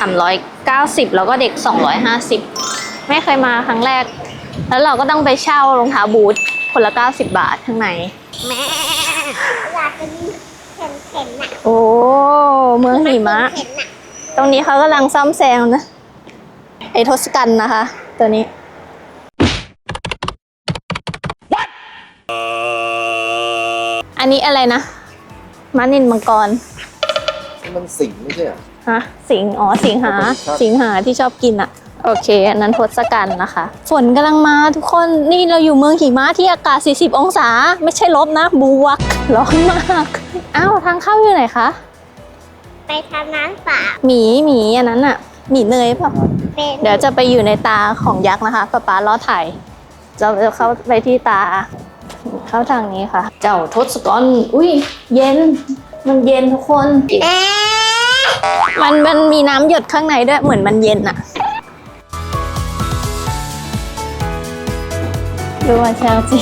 250สามร้อยเก้าสิบแล้วก็เด็กสองร้อยห้าสิบไม่เคยมาครั้งแรก แล้วเราก็ต้องไปเช่ารองเท้าบูทคนละเก้าสิบบาทข้างในแม่อยากจะมีเข็นเข็นๆน่ะโอ้ เมืองหิมะ เข็นๆน่ะตรงนี้เขากำลังซ่อมแซมนะ ไอทศกัณฐ์นะคะ ตัวนี้ อันนี้อะไรนะมานินมังกร มันสิงไม่ใช่เหรอ ฮะสิงห์อ๋อสิงหาครับสิงหาที่ชอบกินอะโอเค อันนั้นทศกัณฐ์นะคะ ฝนกำลังมาทุกคนนี่เราอยู่เมืองหิมะที่อากาศ 40 องศา ไม่ใช่ลบนะ บวก ร้อนมาก อ้าวทางเข้าอยู่ไหนคะ ไปทำน้ำเปล่าหมีหมีอันนั้นอะหมีเนยเปล่ะเป็นเดี๋ยวจะไปอยู่ในตาของยักษ์นะคะป๊าป๊าล้อถ่ายจะจะเข้าไปที่ตา เข้าทางนี้ค่ะ เจ้าทศกัณฐ์อุ้ยเย็น มันเย็นทุกคน เอ๊ะ มันมันมีน้ำหยดข้างในด้วยเหมือนมันเย็นอะดูว่าเชลจี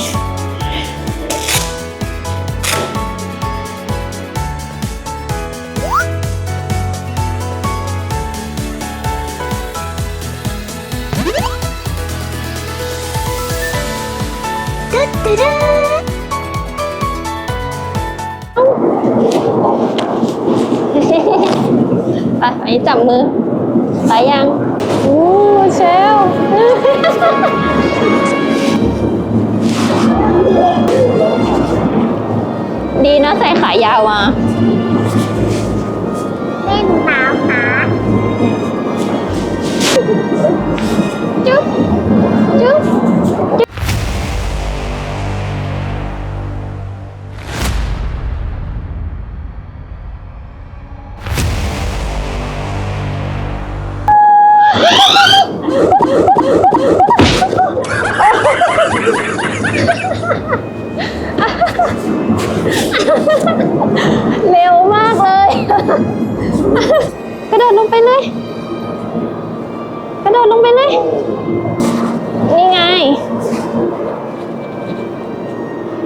ไปไปจับมือไปยังอู้เชลดีนะใส่ขายาวมา เร็วมากเลย กระโดดลงไปเลย กระโดดลงไปเลย นี่ไง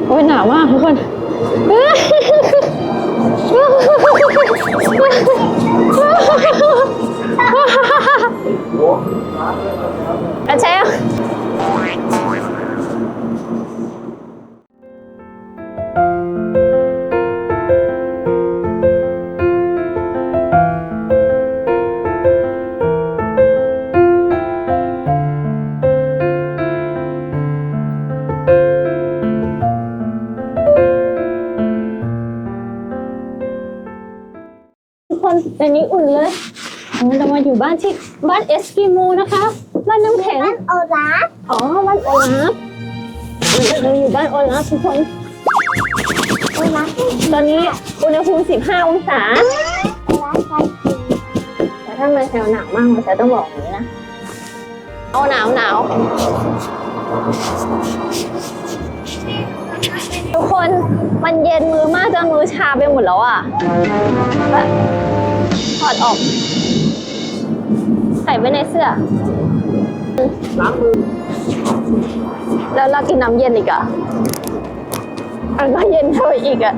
โอ้ยหนาวมากทุกคน คนอันนี้อุ่นเลยงั้นเรามาอยู่บ้านที่บ้านเอสกิโมนะคะ บ้านน้ำแข็ง บ้านโอลาฟอ๋อ บ้านโอลาฟเราอยู่บ้านโอลาฟทุกคน โอลาฟตอนนี้อุณหภูมิ 15 องศาโอลาฟไปกินแต่ถ้ามาแถวหนาวมากมันจะต้องบอกอย่างนี้นะ เอาหนาวหนาวทุกคนมันเย็นมือมากจนมือชาไปหมดแล้วอะแบบ ถอดออก ใส่ไว้ในเสื้อ ล้างมือ แล้วเรากินน้ำเย็นอีกอะมันก็เย็นเท่าอีกอะ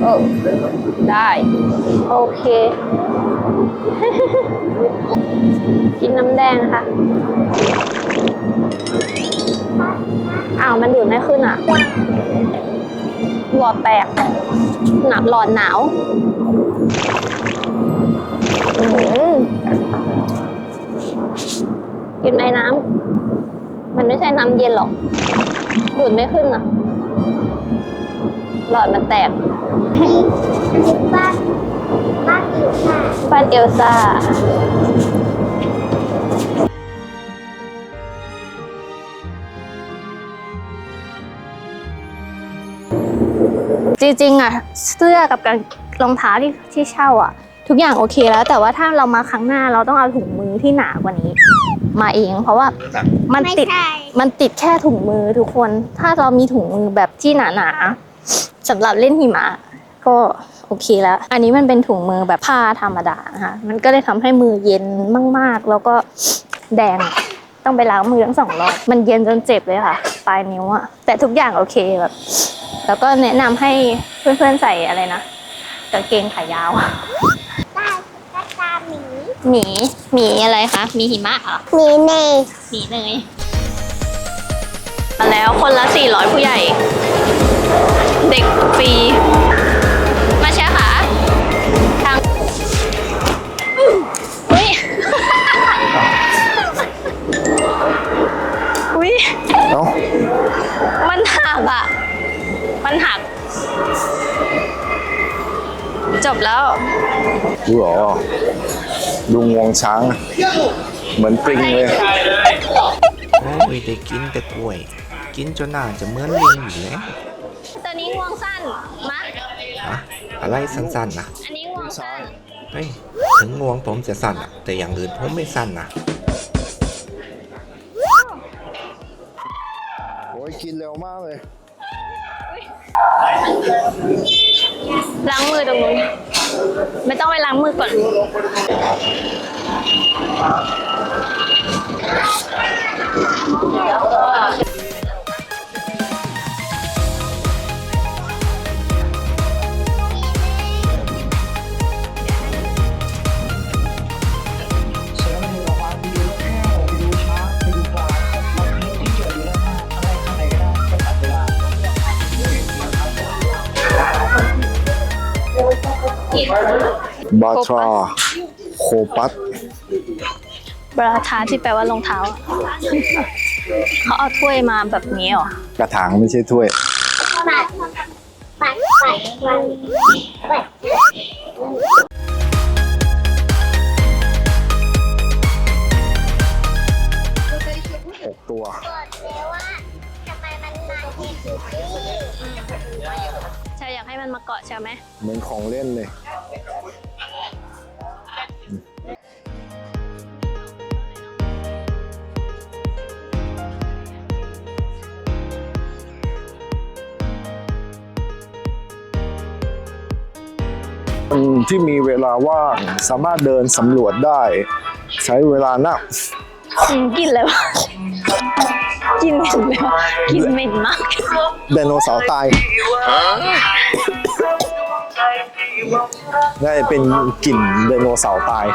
เออได้ โอเค กินน้ำแดงนะคะอ้าว มันดูดไม่ขึ้นอะ หลอดแตก หนักหลอดหนาวอื้อหือกินไอ้น้ำ มันไม่ใช่น้ำเย็นหรอก ดูดไม่ขึ้นอะ หลอดมันแตกบ้านบ้านอยู่ค่ะบ้านเอลซ่า จริงๆอะเสื้อกับการรองเท้าที่ที่เช่าอะ ทุกอย่างโอเคแล้ว แต่ว่าถ้าเรามาครั้งหน้าเราต้องเอาถุงมือที่หนากว่านี้ มาเอง เพราะว่ามันไม่ติดใช่มันติดแค่ถุงมือทุกคน ถ้าเรามีถุงมือแบบที่หนาๆสำหรับเล่นหิมะก็โอเคแล้ว อันนี้มันเป็นถุงมือแบบผ้าธรรมดานะคะมันก็เลยทำให้มือเย็นมากๆ แล้วก็แดง ต้องไปล้างมือทั้งสองรอบ มันเย็นจนเจ็บเลยค่ะ ปลายนิ้วอะแต่ทุกอย่างโอเคแบบ แล้วก็แนะนำให้เพื่อนๆใส่อะไรนะกางเกงขายาวได้ตุ๊กตาหมีหมีหมีอะไรคะหมีหิมะเหรอหมีเนยหมีเนยมาแล้วคนละ 400 ผู้ใหญ่ เด็กฟรีมาแชร์ค่ะทางอุ้ยอุ้ยเอ้ามันหักอะ จบแล้วดูเหรอดูงวงช้าง เหมือนปริงเลย โอ้ยได้กินแต่กล้วย กินจนหน้าจะเหมือนลิงอยู่แล้วตัวนี้งวงสั้นมาอะอะไรสั้นๆนะอันนี้งวงสั้นเฮ้ยถึงงวงผมจะสั้นอะแต่อย่างอื่นผมไม่สั้นนะโอ้ยกินเร็วมากเลย ล้างมือตรงนู้นไม่ต้องไปล้างมือก่อน บาทราโคปัตบราทาที่แปลว่ารองเท้า เขาเอาถ้วยมาแบบนี้เหรอ กระถางไม่ใช่ถ้วยปัดปัดปัดปัดปัดหกตัวกดเลยว่าทำไมมันหนักเห็นอยู่ที่ใช่อยากให้มันมาเกาะใช่ไหมเหมือนของเล่นเลย ที่มีเวลาว่างสามารถเดินสำรวจได้ ใช้เวลานะอืมกินเลยวะกินเหม็นเลยวะกินเหม็นมากไดโนเสาร์ตายน่าจะเป็นกลิ่นไดโนเสาร์ตาย